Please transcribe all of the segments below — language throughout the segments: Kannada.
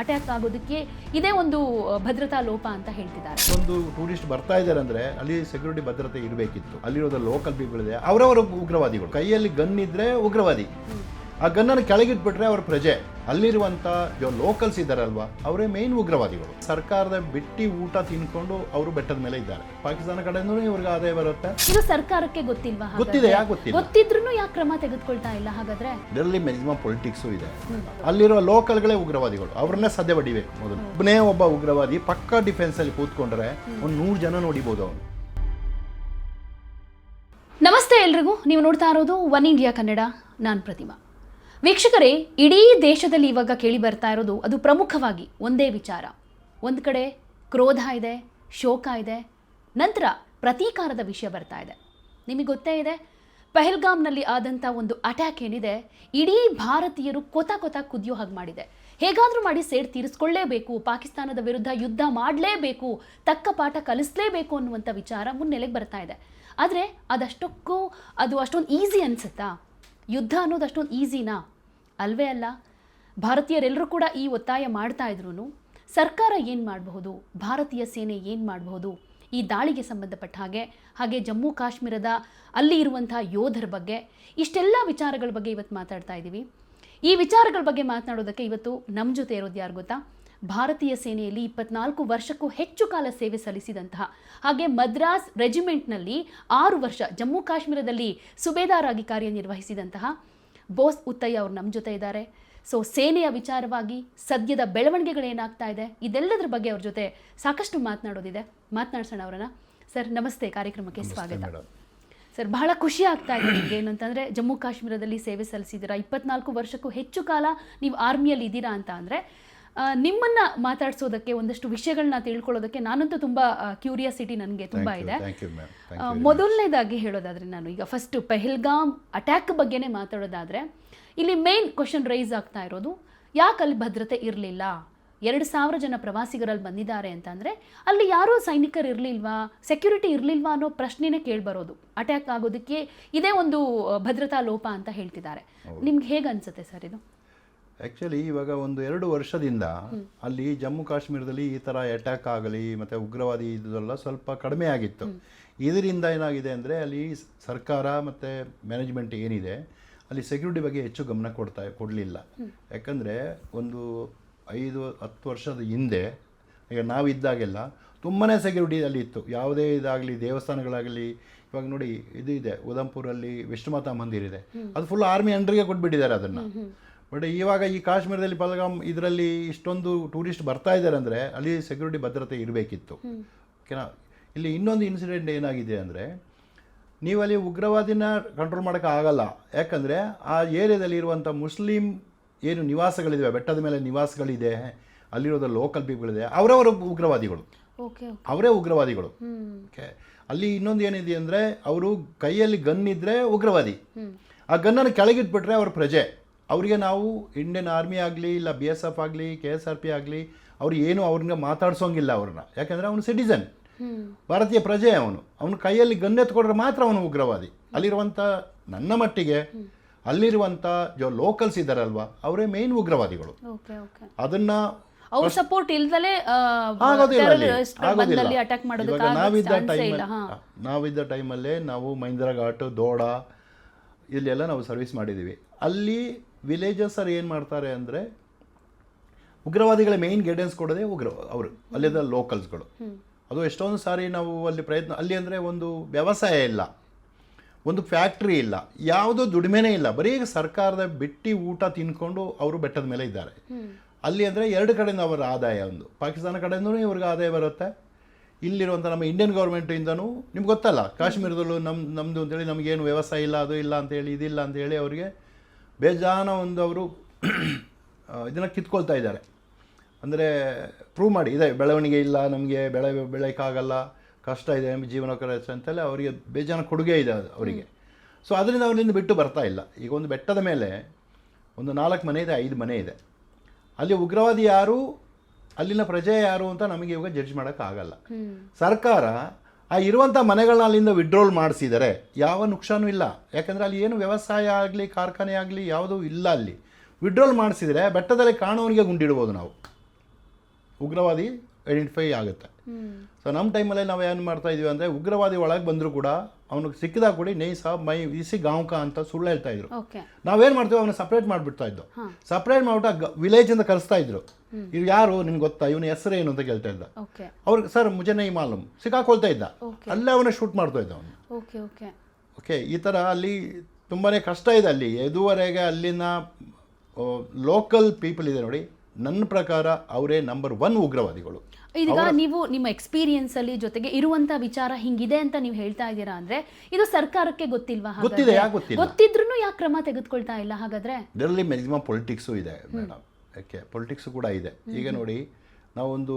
ಅಟ್ಯಾಕ್ ಆಗೋದಕ್ಕೆ ಇದೇ ಒಂದು ಭದ್ರತಾ ಲೋಪ ಅಂತ ಹೇಳ್ತಿದ್ದಾರೆ. ಒಂದು ಟೂರಿಸ್ಟ್ ಬರ್ತಾ ಇದ್ದಾರೆ ಅಂದ್ರೆ ಅಲ್ಲಿ ಸೆಕ್ಯೂರಿಟಿ ಭದ್ರತೆ ಇರಬೇಕಿತ್ತು. ಅಲ್ಲಿರೋದ ಲೋಕಲ್ ಪೀಪಲ್ ಇದೆ. ಅವರವರ ಉಗ್ರವಾದಿಗಳು. ಕೈಯಲ್ಲಿ ಗನ್ ಇದ್ರೆ ಉಗ್ರವಾದಿ. ಆ ಗನ್ನನ್ನು ಕೆಳಗಿಟ್ಬಿಟ್ರೆ ಅವ್ರ ಪ್ರಜೆ. ಅಲ್ಲಿರುವಂತ ಲೋಕಲ್ಸ್ ಇದ್ದಾರಲ್ವಾ ಅವರೇ ಮೇನ್ ಉಗ್ರವಾದಿಗಳು. ಸರ್ಕಾರದ ಬಿಟ್ಟಿ ಊಟ ತಿನ್ಕೊಂಡು ಅವರು ಬೆಟ್ಟದ ಮೇಲೆ ಇದ್ದಾರೆ. ಪಾಕಿಸ್ತಾನ ಕಡೆಯಿಂದ ಇವ್ರಿಗೆ ಆದಾಯ ಬರುತ್ತೆ. ಇದು ಸರ್ಕಾರಕ್ಕೆ ಗೊತ್ತಿಲ್ವಾ ಗೊತ್ತಿದೆ, ಯಾಕೆ ಗೊತ್ತಿಲ್ಲ? ಗೊತ್ತಿದ್ರೂ ಯಾಕೆ ಕ್ರಮ ತೆಗೆದುಕೊಳ್ತಾ ಇಲ್ಲ ಹಾಗಾದ್ರೆ? ಇದರಲ್ಲಿ ಮ್ಯಾಕ್ಸಿಮಮ್ ಪೊಲಿಟಿಕ್ಸು ಇದೆ. ಅಲ್ಲಿರುವ ಲೋಕಲ್ಗಳೇ ಉಗ್ರವಾದಿಗಳು. ಅವ್ರನ್ನೇ ಸದ್ಯ ಬಡಿಬೇಕು ಮೊದಲು. ಒಬ್ಬನೇ ಒಬ್ಬ ಉಗ್ರವಾದಿ ಪಕ್ಕಾ ಡಿಫೆನ್ಸ್ ಅಲ್ಲಿ ಕೂತ್ಕೊಂಡ್ರೆ ಒಂದು ನೂರು ಜನ ನೋಡಿಬೋದು ಅವನು. ನಮಸ್ತೆ ಎಲ್ರಿಗೂ. ನೀವು ನೋಡ್ತಾ ಇರೋದು ಒನ್ ಇಂಡಿಯಾ ಕನ್ನಡ. ನಾನು ಪ್ರತಿಮಾ. ವೀಕ್ಷಕರೇ, ಇಡೀ ದೇಶದಲ್ಲಿ ಇವಾಗ ಕೇಳಿ ಬರ್ತಾ ಇರೋದು ಅದು ಪ್ರಮುಖವಾಗಿ ಒಂದೇ ವಿಚಾರ. ಒಂದು ಕಡೆ ಕ್ರೋಧ ಇದೆ, ಶೋಕ ಇದೆ, ನಂತರ ಪ್ರತೀಕಾರದ ವಿಷಯ ಬರ್ತಾ ಇದೆ. ನಿಮಗೆ ಗೊತ್ತೇ ಇದೆ, ಪೆಹಲ್ಗಾಮ್ನಲ್ಲಿ ಆದಂಥ ಒಂದು ಅಟ್ಯಾಕ್ ಏನಿದೆ, ಇಡೀ ಭಾರತೀಯರು ಕೊತ ಕೊತ ಕುದಿಯೋ ಹಾಗೆ ಮಾಡಿದೆ. ಹೇಗಾದರೂ ಮಾಡಿ ಸೇಡ್ ತೀರಿಸ್ಕೊಳ್ಳೇಬೇಕು, ಪಾಕಿಸ್ತಾನದ ವಿರುದ್ಧ ಯುದ್ಧ ಮಾಡಲೇಬೇಕು, ತಕ್ಕ ಪಾಠ ಕಲಿಸಲೇಬೇಕು ಅನ್ನುವಂಥ ವಿಚಾರ ಮುನ್ನೆಲೆಗೆ ಬರ್ತಾ ಇದೆ. ಆದರೆ ಅದಷ್ಟಕ್ಕೂ ಅದು ಅಷ್ಟೊಂದು ಈಸಿ ಅನಿಸುತ್ತಾ? ಯುದ್ಧ ಅನ್ನೋದು ಅಷ್ಟೊಂದು ಈಸಿನಾ ಅಲ್ವೇ ಅಲ್ಲ? ಭಾರತೀಯರೆಲ್ಲರೂ ಕೂಡ ಈ ಒತ್ತಾಯ ಮಾಡ್ತಾ ಇದ್ರು ಸರ್ಕಾರ ಏನು ಮಾಡಬಹುದು? ಭಾರತೀಯ ಸೇನೆ ಏನು ಮಾಡಬಹುದು? ಈ ದಾಳಿಗೆ ಸಂಬಂಧಪಟ್ಟ ಹಾಗೆ ಹಾಗೆ ಜಮ್ಮು ಕಾಶ್ಮೀರದ ಅಲ್ಲಿ ಇರುವಂತಹ ಯೋಧರ ಬಗ್ಗೆ ಇಷ್ಟೆಲ್ಲ ವಿಚಾರಗಳ ಬಗ್ಗೆ ಇವತ್ತು ಮಾತಾಡ್ತಾ ಇದ್ದೀವಿ ಈ ವಿಚಾರಗಳ ಬಗ್ಗೆ ಮಾತನಾಡೋದಕ್ಕೆ ಇವತ್ತು ನಮ್ಮ ಜೊತೆ ಇರೋದು ಯಾರು ಗೊತ್ತಾ? ಭಾರತೀಯ ಸೇನೆಯಲ್ಲಿ ಇಪ್ಪತ್ನಾಲ್ಕು ವರ್ಷಕ್ಕೂ ಹೆಚ್ಚು ಕಾಲ ಸೇವೆ ಸಲ್ಲಿಸಿದಂತಹ, ಹಾಗೆ ಮದ್ರಾಸ್ ರೆಜಿಮೆಂಟ್ನಲ್ಲಿ ಆರು ವರ್ಷ ಜಮ್ಮು ಕಾಶ್ಮೀರದಲ್ಲಿ ಸುಬೇದಾರಾಗಿ ಕಾರ್ಯನಿರ್ವಹಿಸಿದಂತಹ ಬೋಸ್ ಉತ್ತಯ್ಯ ಅವರು ನಮ್ಮ ಜೊತೆ ಇದ್ದಾರೆ. ಸೊ ಸೇನೆಯ ವಿಚಾರವಾಗಿ ಸದ್ಯದ ಬೆಳವಣಿಗೆಗಳೇನಾಗ್ತಾ ಇದೆ ಇದೆಲ್ಲದರ ಬಗ್ಗೆ ಅವ್ರ ಜೊತೆ ಸಾಕಷ್ಟು ಮಾತನಾಡೋದಿದೆ. ಮಾತನಾಡ್ಸೋಣ ಅವರನ್ನ. ಸರ್ ನಮಸ್ತೆ. ಕಾರ್ಯಕ್ರಮಕ್ಕೆ ಸ್ವಾಗತ. ಸರ್ ಬಹಳ ಖುಷಿ ಆಗ್ತಾ ಇದೆ ನಿಮಗೆ. ಏನಂತಂದರೆ ಜಮ್ಮು ಕಾಶ್ಮೀರದಲ್ಲಿ ಸೇವೆ ಸಲ್ಲಿಸಿದ್ದೀರಾ? ಇಪ್ಪತ್ನಾಲ್ಕು ವರ್ಷಕ್ಕೂ ಹೆಚ್ಚು ಕಾಲ ನೀವು ಆರ್ಮಿಯಲ್ಲಿ ಇದ್ದೀರಾ ಅಂತ ಅಂದರೆ ನಿಮ್ಮನ್ನ ಮಾತಾಡ್ಸೋದಕ್ಕೆ ಒಂದಷ್ಟು ವಿಷಯಗಳನ್ನ ತಿಳ್ಕೊಳ್ಳೋದಕ್ಕೆ ನಾನಂತೂ ತುಂಬ ಕ್ಯೂರಿಯಾಸಿಟಿ ನನಗೆ ತುಂಬ ಇದೆ. ಮೊದಲನೇದಾಗಿ ಹೇಳೋದಾದ್ರೆ ನಾನು ಈಗ ಫಸ್ಟ್ ಪೆಹಲ್ಗಾಮ್ ಅಟ್ಯಾಕ್ ಬಗ್ಗೆನೇ ಮಾತಾಡೋದಾದ್ರೆ ಇಲ್ಲಿ ಮೇನ್ ಕ್ವಶನ್ ರೈಸ್ ಆಗ್ತಾ ಇರೋದು ಯಾಕೆ ಅಲ್ಲಿ ಭದ್ರತೆ ಇರಲಿಲ್ಲ? ಎರಡು ಸಾವಿರ ಜನ ಪ್ರವಾಸಿಗರಲ್ಲಿ ಬಂದಿದ್ದಾರೆ ಅಂತಂದರೆ ಅಲ್ಲಿ ಯಾರೋ ಸೈನಿಕರು ಇರಲಿಲ್ವಾ? ಸೆಕ್ಯೂರಿಟಿ ಇರಲಿಲ್ವಾ ಅನ್ನೋ ಪ್ರಶ್ನೆನೇ ಕೇಳಿಬರೋದು. ಅಟ್ಯಾಕ್ ಆಗೋದಕ್ಕೆ ಇದೇ ಒಂದು ಭದ್ರತಾ ಲೋಪ ಅಂತ ಹೇಳ್ತಿದ್ದಾರೆ. ನಿಮ್ಗೆ ಹೇಗೆ ಅನ್ಸುತ್ತೆ ಸರ್ ಇದು? ಆ್ಯಕ್ಚುಲಿ ಇವಾಗ ಒಂದು ಎರಡು ವರ್ಷದಿಂದ ಅಲ್ಲಿ ಜಮ್ಮು ಕಾಶ್ಮೀರದಲ್ಲಿ ಈ ಥರ ಅಟ್ಯಾಕ್ ಆಗಲಿ ಮತ್ತು ಉಗ್ರವಾದಿ ಇದೆಲ್ಲ ಸ್ವಲ್ಪ ಕಡಿಮೆ ಆಗಿತ್ತು. ಇದರಿಂದ ಏನಾಗಿದೆ ಅಂದರೆ ಅಲ್ಲಿ ಸರ್ಕಾರ ಮತ್ತು ಮ್ಯಾನೇಜ್ಮೆಂಟ್ ಏನಿದೆ ಅಲ್ಲಿ ಸೆಕ್ಯೂರಿಟಿ ಬಗ್ಗೆ ಹೆಚ್ಚು ಗಮನ ಕೊಡ್ತಾ ಕೊಡಲಿಲ್ಲ. ಯಾಕಂದರೆ ಒಂದು ಐದು ಹತ್ತು ವರ್ಷದ ಹಿಂದೆ ಈಗ ನಾವಿದ್ದಾಗೆಲ್ಲ ತುಂಬಾ ಸೆಕ್ಯೂರಿಟಿ ಅಲ್ಲಿ ಇತ್ತು. ಯಾವುದೇ ಇದಾಗಲಿ ದೇವಸ್ಥಾನಗಳಾಗಲಿ ಇವಾಗ ನೋಡಿ ಇದು ಇದೆ ಉದಂಪುರಲ್ಲಿ ವಿಷ್ಣುಮಾತಾ ಮಂದಿರ ಇದೆ. ಅದು ಫುಲ್ ಆರ್ಮಿ ಅಂಡರ್ಗೆ ಕೊಟ್ಬಿಟ್ಟಿದ್ದಾರೆ ಅದನ್ನು. ಬಟ್ ಇವಾಗ ಈ ಕಾಶ್ಮೀರದಲ್ಲಿ ಪಲ್ಗಾಮ್ ಇದರಲ್ಲಿ ಇಷ್ಟೊಂದು ಟೂರಿಸ್ಟ್ ಬರ್ತಾ ಇದ್ದಾರೆ ಅಂದರೆ ಅಲ್ಲಿ ಸೆಕ್ಯೂರಿಟಿ ಭದ್ರತೆ ಇರಬೇಕಿತ್ತು. ಓಕೆನಾ ಇಲ್ಲಿ ಇನ್ನೊಂದು ಇನ್ಸಿಡೆಂಟ್ ಏನಾಗಿದೆ ಅಂದರೆ ನೀವು ಅಲ್ಲಿ ಉಗ್ರವಾದಿನ ಕಂಟ್ರೋಲ್ ಮಾಡೋಕ್ಕಾಗಲ್ಲ ಯಾಕಂದರೆ ಆ ಏರಿಯಾದಲ್ಲಿ ಇರುವಂಥ ಮುಸ್ಲಿಂ ಏನು ನಿವಾಸಗಳಿವೆ ಬೆಟ್ಟದ ಮೇಲೆ ನಿವಾಸಗಳಿದೆ ಅಲ್ಲಿರೋದ ಲೋಕಲ್ ಪೀಪಲ್ ಅವರವರ ಉಗ್ರವಾದಿಗಳು. ಓಕೆ ಅವರೇ ಉಗ್ರವಾದಿಗಳು. ಓಕೆ ಅಲ್ಲಿ ಇನ್ನೊಂದು ಏನಿದೆ ಅಂದರೆ ಅವರು ಕೈಯಲ್ಲಿ ಗನ್ ಇದ್ದರೆ ಉಗ್ರವಾದಿ. ಆ ಗನ್ನನ್ನು ಕೆಳಗಿಟ್ಬಿಟ್ರೆ ಅವ್ರ ಪ್ರಜೆ. ಅವರಿಗೆ ನಾವು ಇಂಡಿಯನ್ ಆರ್ಮಿ ಆಗಲಿ ಇಲ್ಲ ಬಿ ಎಸ್ ಎಫ್ ಆಗಲಿ ಕೆ ಎಸ್ ಆರ್ ಪಿ ಆಗಲಿ ಅವ್ರು ಏನು ಅವ್ರನ್ನ ಮಾತಾಡ್ಸೋಂಗಿಲ್ಲ ಅವ್ರನ್ನ. ಯಾಕಂದರೆ ಅವನು ಸಿಟಿಸನ್ ಭಾರತೀಯ ಪ್ರಜೆ ಅವನು. ಅವನ ಕೈಯಲ್ಲಿ ಗನ್ ಎತ್ಕೊಂಡ್ರೆ ಮಾತ್ರ ಅವನು ಉಗ್ರವಾದಿ. ಅಲ್ಲಿರುವಂಥ ನನ್ನ ಮಟ್ಟಿಗೆ ಅಲ್ಲಿರುವಂಥ ಜೋ ಲೋಕಲ್ಸ್ ಇದ್ದಾರಲ್ವಾ ಅವರೇ ಮೇನ್ ಉಗ್ರವಾದಿಗಳು. ಅದನ್ನು ಅವ್ರ ಸಪೋರ್ಟ್ ಇಲ್ದಲೆ ನಾವಿದ್ದ ಟೈಮ್ ನಾವಿದ್ದ ಟೈಮಲ್ಲೇ ನಾವು ಮಹೇಂದ್ರ ಘಾಟ್ ದೋಡ ಇಲ್ಲೆಲ್ಲ ನಾವು ಸರ್ವಿಸ್ ಮಾಡಿದ್ದೀವಿ. ಅಲ್ಲಿ ವಿಲೇಜಸ್ ಅವ್ರು ಏನು ಮಾಡ್ತಾರೆ ಅಂದರೆ ಉಗ್ರವಾದಿಗಳ ಮೇಯ್ನ್ ಗೈಡೆನ್ಸ್ ಕೊಡೋದೇ ಉಗ್ರ ಅವರು, ಅಲ್ಲಿದ್ದ ಲೋಕಲ್ಸ್ಗಳು ಅದು ಎಷ್ಟೊಂದು ಸಾರಿ ನಾವು ಅಲ್ಲಿ ಪ್ರಯತ್ನ, ಅಲ್ಲಿ ಅಂದರೆ ಒಂದು ವ್ಯವಸಾಯ ಇಲ್ಲ, ಒಂದು ಫ್ಯಾಕ್ಟ್ರಿ ಇಲ್ಲ, ಯಾವುದೋ ದುಡಿಮೆನೇ ಇಲ್ಲ. ಬರೀ ಸರ್ಕಾರದ ಬಿಟ್ಟಿ ಊಟ ತಿನ್ಕೊಂಡು ಅವರು ಬೆಟ್ಟದ ಮೇಲೆ ಇದ್ದಾರೆ. ಅಲ್ಲಿ ಅಂದರೆ ಎರಡು ಕಡೆಯಿಂದ ಅವರ ಆದಾಯ ಒಂದು. ಪಾಕಿಸ್ತಾನ ಕಡೆಯಿಂದನೂ ಇವ್ರಿಗೆ ಆದಾಯ ಬರುತ್ತೆ. ಇಲ್ಲಿರುವಂಥ ನಮ್ಮ ಇಂಡಿಯನ್ ಗೌರ್ಮೆಂಟಿಂದನೂ ನಿಮ್ಗೆ ಗೊತ್ತಲ್ಲ, ಕಾಶ್ಮೀರದಲ್ಲೂ ನಮ್ಮ ನಮ್ಮದು ಅಂತೇಳಿ ನಮಗೇನು ವ್ಯವಸಾಯ ಇಲ್ಲ, ಅದು ಇಲ್ಲ ಅಂತೇಳಿ ಇದಿಲ್ಲ ಅಂತೇಳಿ ಅವರಿಗೆ ಬೇಜಾನ ಒಂದು ಅವರು ಇದನ್ನು ಕಿತ್ಕೊಳ್ತಾ ಇದ್ದಾರೆ. ಅಂದರೆ ಪ್ರೂವ್ ಮಾಡಿ ಇದೆ ಬೆಳವಣಿಗೆ ಇಲ್ಲ ನಮಗೆ ಬೆಳೆ ಬೆಳೆಯೋಕ್ಕಾಗಲ್ಲ ಕಷ್ಟ ಇದೆ ಜೀವನೋಕರ ಅಂತೇಳಿ ಅವರಿಗೆ ಬೇಜಾನ ಕೊಡುಗೆ ಇದೆ ಅದು ಅವರಿಗೆ. ಸೊ ಅದರಿಂದ ಅವರಿಂದ ಬಿಟ್ಟು ಬರ್ತಾ ಇಲ್ಲ. ಈಗ ಒಂದು ಬೆಟ್ಟದ ಮೇಲೆ ಒಂದು ನಾಲ್ಕು ಮನೆ ಇದೆ ಐದು ಮನೆ ಇದೆ. ಅಲ್ಲಿ ಉಗ್ರವಾದಿ ಯಾರು ಅಲ್ಲಿನ ಪ್ರಜೆ ಯಾರು ಅಂತ ನಮಗೆ ಇವಾಗ ಜಡ್ಜ್ ಮಾಡೋಕ್ಕಾಗಲ್ಲ. ಸರ್ಕಾರ ಆ ಇರುವಂಥ ಮನೆಗಳನ್ನ ಅಲ್ಲಿಂದ ವಿಡ್ರೋಲ್ ಮಾಡಿಸಿದರೆ ಯಾವ ನುಕ್ಸಾನು ಇಲ್ಲ. ಯಾಕಂದರೆ ಅಲ್ಲಿ ಏನು ವ್ಯವಸಾಯ ಆಗಲಿ, ಕಾರ್ಖಾನೆ ಆಗಲಿ ಯಾವುದೂ ಇಲ್ಲ ಅಲ್ಲಿ. ವಿಡ್ರೋಲ್ ಮಾಡಿಸಿದರೆ ಬೆಟ್ಟದಲ್ಲಿ ಕಾಣೋನಿಗೆ ಗುಂಡಿಡ್ಬೋದು ನಾವು. ಉಗ್ರವಾದಿ ಐಡೆಂಟಿಫೈ ಆಗುತ್ತೆ. ಸೊ ನಮ್ಮ ಟೈಮಲ್ಲಿ ನಾವು ಏನು ಮಾಡ್ತಾ ಇದೀವಿ ಅಂದರೆ ಉಗ್ರವಾದಿ ಒಳಗೆ ಬಂದರೂ ಕೂಡ ಅವನಿಗೆ ಸಿಕ್ಕಿದಾಗ ಕೂಡ ನೈ ಸಾಬ್ ಮೈ ಇಸಿ ಗಾಂವ್ಕ ಅಂತ ಸುಳ್ಳು ಹೇಳ್ತಾ ಇದ್ರು. ನಾವೇನು ಮಾಡ್ತೀವಿ ಅವನ್ನ ಸಪ್ರೇಟ್ ಮಾಡಿಬಿಡ್ತಾ ಇದ್ದು. ಸಪ್ರೇಟ್ ಮಾಡ್ಬಿಟ್ಟು ವಿಲೇಜಿಂದ ಕರೆಸ್ತಾ ಇದ್ರು. ಇವ್ರು ಯಾರು ನಿನ್ಗೆ ಗೊತ್ತಾ? ಇವನ ಹೆಸರು ಏನು ಅಂತ ಕೇಳ್ತಾ ಇದ್ದ ಅವ್ರಿಗೆ ಸರ್ ಮುಜೆ ನೈ ಮಾಲೂಮ್ ಸಿಕ್ಕಾಕೊಳ್ತಾ ಇದ್ದ. ಅಲ್ಲೇ ಅವನ ಶೂಟ್ ಮಾಡ್ತಾ ಇದ್ದ ಅವನು. Okay okay. ಓಕೆ ಈ ಥರ ಅಲ್ಲಿ ತುಂಬಾ ಕಷ್ಟ ಇದೆ ಅಲ್ಲಿ. ಇದುವರೆಗೆ ಅಲ್ಲಿನ ಲೋಕಲ್ ಪೀಪಲ್ ಇದೆ ನೋಡಿ. ನನ್ನ ಪ್ರಕಾರ ಅವರೇ ನಂಬರ್ ಒನ್ ಉಗ್ರವಾದಿಗಳು. ಈಗ ನೀವು ನಿಮ್ಮ ಎಕ್ಸ್ಪೀರಿಯನ್ಸ್ ಅಲ್ಲಿ ಜೊತೆಗೆ ಇರುವಂತ ವಿಚಾರ ಹಿಂಗಿದೆ ಅಂತ ನೀವು ಹೇಳ್ತಾ ಇದ್ದೀರಾ ಅಂದ್ರೆ ಇದು ಸರ್ಕಾರಕ್ಕೆ ಗೊತ್ತಿಲ್ವಾ ಗೊತ್ತಿದೆ, ಯಾಕೆ ಗೊತ್ತಿಲ್ಲ? ಗೊತ್ತಿದ್ರೂ ಯಾಕೆ ಕ್ರಮ ತೆಗೆದುಕೊಳ್ತಾ ಇಲ್ಲ ಹಾಗಾದ್ರೆ? ಇದರಲ್ಲಿ ಮ್ಯಾಕ್ಸಿಮಮ್ ಪೊಲಿಟಿಕ್ಸು ಇದೆ ಮೇಡಮ್ ಯಾಕೆ? ಪೊಲಿಟಿಕ್ಸು ಕೂಡ ಇದೆ. ಈಗ ನೋಡಿ ನಾವೊಂದು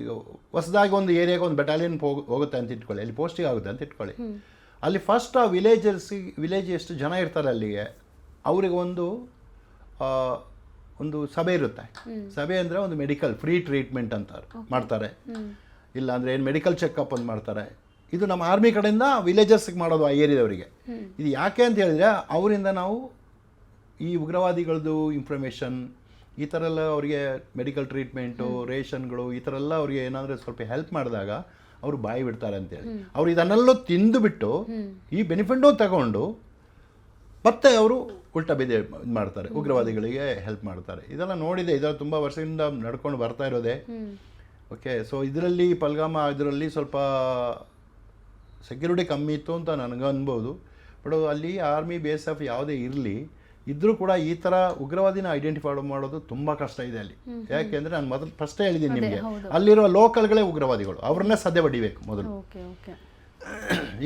ಈಗ ಹೊಸದಾಗಿ ಒಂದು ಏರಿಯಾಗೆ ಒಂದು ಬೆಟಾಲಿಯನ್ ಹೋಗುತ್ತೆ ಅಂತ ಇಟ್ಕೊಳ್ಳಿ. ಅಲ್ಲಿ ಪೋಸ್ಟಿಂಗ್ ಆಗುತ್ತೆ ಅಂತ ಇಟ್ಕೊಳ್ಳಿ. ಅಲ್ಲಿ ಫಸ್ಟ್ ಆ ವಿಲೇಜರ್ಸ್ ವಿಲೇಜ್ ಎಷ್ಟು ಜನ ಇರ್ತಾರೆ ಅಲ್ಲಿಗೆ ಅವರಿಗೆ ಒಂದು ಒಂದು ಸಭೆ ಇರುತ್ತೆ. ಸಭೆ ಅಂದರೆ ಒಂದು ಮೆಡಿಕಲ್ ಫ್ರೀ ಟ್ರೀಟ್ಮೆಂಟ್ ಅಂತಾರೆ. ಮಾಡ್ತಾರೆ. ಇಲ್ಲ ಅಂದರೆ ಏನು ಮೆಡಿಕಲ್ ಚೆಕಪ್ ಅಂತ ಮಾಡ್ತಾರೆ. ಇದು ನಮ್ಮ ಆರ್ಮಿ ಕಡೆಯಿಂದ ವಿಲೇಜಸ್ಗೆ ಮಾಡೋದು ಆ ಏರಿಯಾದವರಿಗೆ ಇದು ಯಾಕೆ ಅಂತ ಹೇಳಿದರೆ ಅವರಿಂದ ನಾವು ಈ ಉಗ್ರವಾದಿಗಳದ್ದು ಇನ್ಫಾರ್ಮೇಷನ್ ಈ ಥರ ಎಲ್ಲ ಅವರಿಗೆ ಮೆಡಿಕಲ್ ಟ್ರೀಟ್ಮೆಂಟು ರೇಷನ್ಗಳು ಈ ಥರ ಎಲ್ಲ ಅವರಿಗೆ ಏನಾದರೂ ಸ್ವಲ್ಪ ಹೆಲ್ಪ್ ಮಾಡಿದಾಗ ಅವರು ಬಾಯಿ ಬಿಡ್ತಾರೆ ಅಂತೇಳಿ. ಅವ್ರು ಇದನ್ನೆಲ್ಲೋ ತಿಂದುಬಿಟ್ಟು ಈ ಬೆನಿಫಿಟು ತಗೊಂಡು ಮತ್ತೆ ಅವರು ಉಲ್ಟಾ ಬಿದ್ದು ಇದು ಮಾಡ್ತಾರೆ ಉಗ್ರವಾದಿಗಳಿಗೆ ಹೆಲ್ಪ್ ಮಾಡ್ತಾರೆ. ಇದೆಲ್ಲ ನೋಡಿದೆ ಇದೆಲ್ಲ ತುಂಬ ವರ್ಷದಿಂದ ನಡ್ಕೊಂಡು ಬರ್ತಾ ಇರೋದೇ. ಓಕೆ ಸೊ ಇದರಲ್ಲಿ ಪಲ್ಗಾಮ ಇದರಲ್ಲಿ ಸ್ವಲ್ಪ ಸೆಕ್ಯೂರಿಟಿ ಕಮ್ಮಿ ಇತ್ತು ಅಂತ ನನಗೆ ಅನ್ಬೋದು. ಬಟ್ ಅಲ್ಲಿ ಆರ್ಮಿ ಬೇಸ್ ಆಫ್ ಯಾವುದೇ ಇರಲಿ ಇದ್ರೂ ಕೂಡ ಈ ಥರ ಉಗ್ರವಾದಿನ ಐಡೆಂಟಿಫೈ ಮಾಡೋದು ತುಂಬ ಕಷ್ಟ ಇದೆ ಅಲ್ಲಿ. ಯಾಕೆಂದರೆ ನಾನು ಮೊದಲು ಫಸ್ಟೇ ಹೇಳಿದ್ದೀನಿ ನಿಮಗೆ. ಅಲ್ಲಿರುವ ಅಲ್ಲಿರೋ ಲೋಕಲ್ಗಳೇ ಉಗ್ರವಾದಿಗಳು ಅವ್ರನ್ನೇ ಸದ್ಯ ಬಡಿಬೇಕು ಮೊದಲು.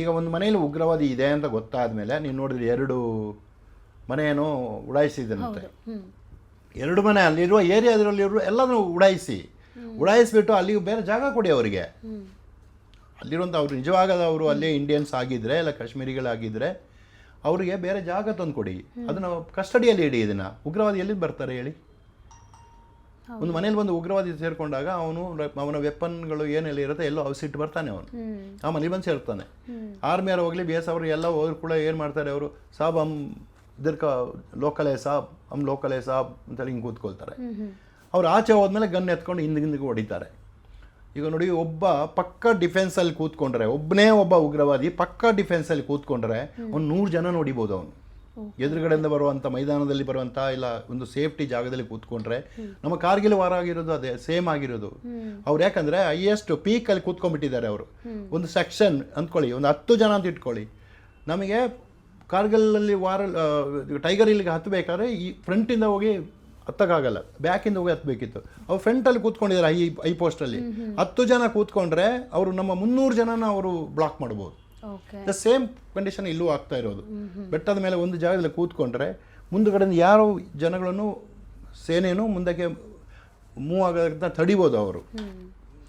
ಈಗ ಒಂದು ಮನೆಯಲ್ಲಿ ಉಗ್ರವಾದಿ ಇದೆ ಅಂತ ಗೊತ್ತಾದ ಮೇಲೆ ನೀವು ನೋಡಿದ್ರೆ ಎರಡು ಮನೆಯನ್ನು ಉಡಾಯಿಸಿದಂತೆ ಎರಡು ಮನೆ ಅಲ್ಲಿರುವ ಏರಿಯಾದಲ್ಲಿರುವ ಎಲ್ಲದನ್ನು ಉಡಾಯಿಸಿ ಉಡಾಯಿಸಿಬಿಟ್ಟು ಅಲ್ಲಿ ಬೇರೆ ಜಾಗ ಕೊಡಿ ಅವರಿಗೆ. ಅಲ್ಲಿರುವಂಥ ಅವರು ನಿಜವಾಗದ ಅವರು ಅಲ್ಲೇ ಇಂಡಿಯನ್ಸ್ ಆಗಿದ್ರೆ ಇಲ್ಲ ಕಾಶ್ಮೀರಿಗಳಾಗಿದ್ದರೆ ಅವರಿಗೆ ಬೇರೆ ಜಾಗ ತಂದು ಕೊಡಿ ಅದನ್ನು ಕಸ್ಟಡಿಯಲ್ಲಿ ಇಡಿ ಇದನ್ನು. ಉಗ್ರವಾದಿ ಎಲ್ಲಿಂದ ಬರ್ತಾರೆ ಹೇಳಿ? ಒಂದು ಮನೇಲಿ ಬಂದು ಉಗ್ರವಾದಿ ಸೇರಿಕೊಂಡಾಗ ಅವನು ಅವನ ವೆಪನ್ಗಳು ಏನೆಲ್ಲ ಇರುತ್ತೆ ಎಲ್ಲೋ ಅವಸಿಟ್ಟು ಬರ್ತಾನೆ ಅವನು. ಆ ಮನೇಲಿ ಬಂದು ಸೇರ್ತಾನೆ. ಆರ್ಮಿಯವ್ರು ಹೋಗಲಿ ಬಿ ಎಸ್ ಅವರು ಎಲ್ಲ ಹೋದ್ರು ಕೂಡ ಏನು ಮಾಡ್ತಾರೆ ಅವರು? ಸಾಬ್ ಇದ್ರಕ ಲೋಕಲೇ ಸಾಬ್ ಹಮ್ ಲೋಕಲೇ ಸಾಬ್ ಅಂತೇಳಿ ಹಿಂಗೆ ಕೂತ್ಕೊಳ್ತಾರೆ. ಅವ್ರು ಆಚೆ ಹೋದ್ಮೇಲೆ ಗನ್ ಎತ್ಕೊಂಡು ಹಿಂದೆ ಹಿಂದಿಗೆ ಹೊಡಿತಾರೆ. ಈಗ ನೋಡಿ ಒಬ್ಬ ಪಕ್ಕ ಡಿಫೆನ್ಸಲ್ಲಿ ಕೂತ್ಕೊಂಡ್ರೆ ಒಬ್ಬನೇ ಒಬ್ಬ ಉಗ್ರವಾದಿ ಪಕ್ಕ ಡಿಫೆನ್ಸಲ್ಲಿ ಕೂತ್ಕೊಂಡ್ರೆ ಒಂದು ನೂರು ಜನ ನೋಡಿಬೋದು ಅವನು. ಎದುರುಗಡೆಯಿಂದ ಬರುವಂಥ ಮೈದಾನದಲ್ಲಿ ಬರುವಂಥ ಇಲ್ಲ ಒಂದು ಸೇಫ್ಟಿ ಜಾಗದಲ್ಲಿ ಕೂತ್ಕೊಂಡ್ರೆ ನಮ್ಮ ಕಾರ್ಗಿಲ್ ವಾರ ಆಗಿರೋದು ಅದೇ ಸೇಮ್ ಆಗಿರೋದು. ಅವ್ರು ಯಾಕಂದ್ರೆ ಹೈಯೆಸ್ಟ್ ಪೀಕಲ್ಲಿ ಕೂತ್ಕೊಂಡ್ಬಿಟ್ಟಿದ್ದಾರೆ ಅವರು. ಒಂದು ಸೆಕ್ಷನ್ ಅಂದ್ಕೊಳ್ಳಿ ಒಂದು ಹತ್ತು ಜನ ಅಂತ ಇಟ್ಕೊಳ್ಳಿ. ನಮಗೆ ಕಾರ್ಗಿಲಲ್ಲಿ ವಾರ ಟೈಗರ್ ಇಲ್ಲಿಗೆ ಹತ್ತಬೇಕಾದ್ರೆ ಈ ಫ್ರಂಟಿಂದ ಹೋಗಿ ಹತ್ತಕ್ಕಾಗಲ್ಲ. ಬ್ಯಾಕಿಂದ ಹೋಗಿ ಹತ್ತಬೇಕಿತ್ತು ಅವ್ರು ಫ್ರಂಟಲ್ಲಿ ಕೂತ್ಕೊಂಡಿದ್ದಾರೆ ಐ ಐ ಪೋಸ್ಟಲ್ಲಿ ಹತ್ತು ಜನ ಕೂತ್ಕೊಂಡ್ರೆ ಅವರು ನಮ್ಮ ಮುನ್ನೂರು ಜನನ ಅವರು ಬ್ಲಾಕ್ ಮಾಡ್ಬೋದು. ದ ಸೇಮ್ ಕಂಡೀಷನ್ ಇಲ್ಲೂ ಆಗ್ತಾ ಇರೋದು. ಬೆಟ್ಟದ ಮೇಲೆ ಒಂದು ಜಾಗದಲ್ಲಿ ಕೂತ್ಕೊಂಡ್ರೆ ಮುಂದುಗಡೆಯಿಂದ ಯಾರೋ ಜನಗಳನ್ನು ಸೇನೆಯೂ ಮುಂದಕ್ಕೆ ಮೂವ್ ಆಗೋದಕ್ಕಿಂತ ತಡಿಬೋದು ಅವರು.